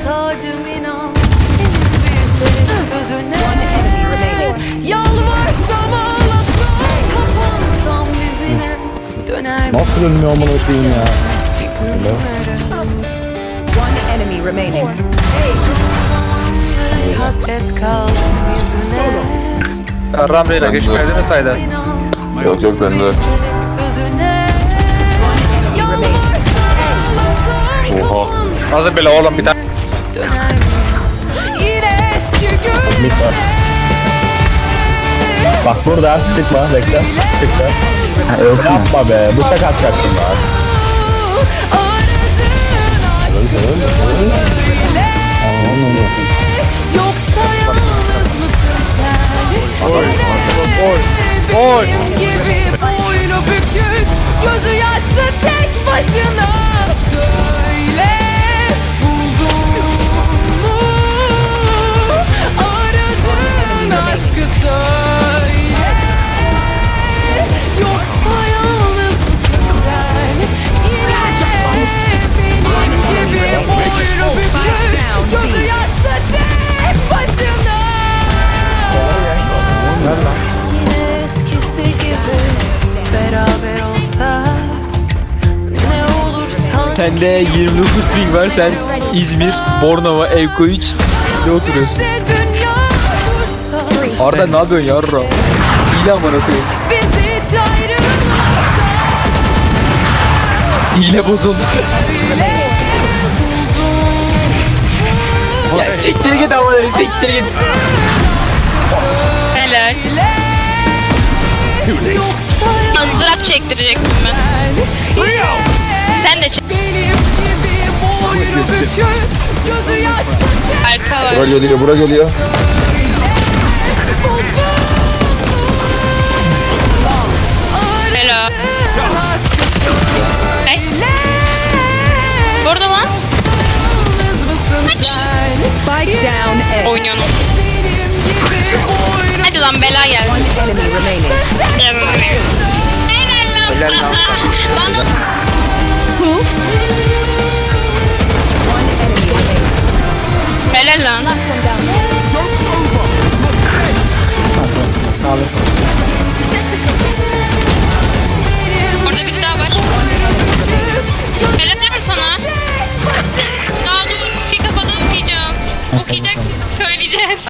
ihtiyacım inan. Senin bir tek sözüne. Yalvarsam ağlasam Kapansam dizine. Döner Nasıl ölmüyor amına koyayım ya? One enemy remaining. Hasret kaldım yüzüne. Ramre'yle geç geldi mi sayda? Yok yok Yalvarsam ağlasam Oha. Hazır bile oğlum bir tane. Döner Yine eski var. Bak burada çıkma bekle. Çıktı. Yapma be bıçak atacaktım bak. Yoksa yalnız mısın sen Oy. Oy. boynu bükük Gözü yaşlı tek başına Sende 29 ping var sen İzmir, Bornova, Evko 3 ne oturuyorsun? Arda ne yapıyorsun yarra? Hile amına koyayım. Hile bozuldu. ya siktir git amına siktir git. Helal. Yoksa Mızrak çektirecektim ben. Arka var. Bura geliyor bura geliyor. Burada lan. Spike down A. Oynuyorsun. Hadi lan bela gel. Enemy remaining. Helal lan. Helal lan. Bana helal lan. Pardon, sağ ve sol. Orada biri daha var. Helal mi sana? Daha dur, kutuyu kapatalım diyeceğim. Okuyacak, söyleyeceğiz.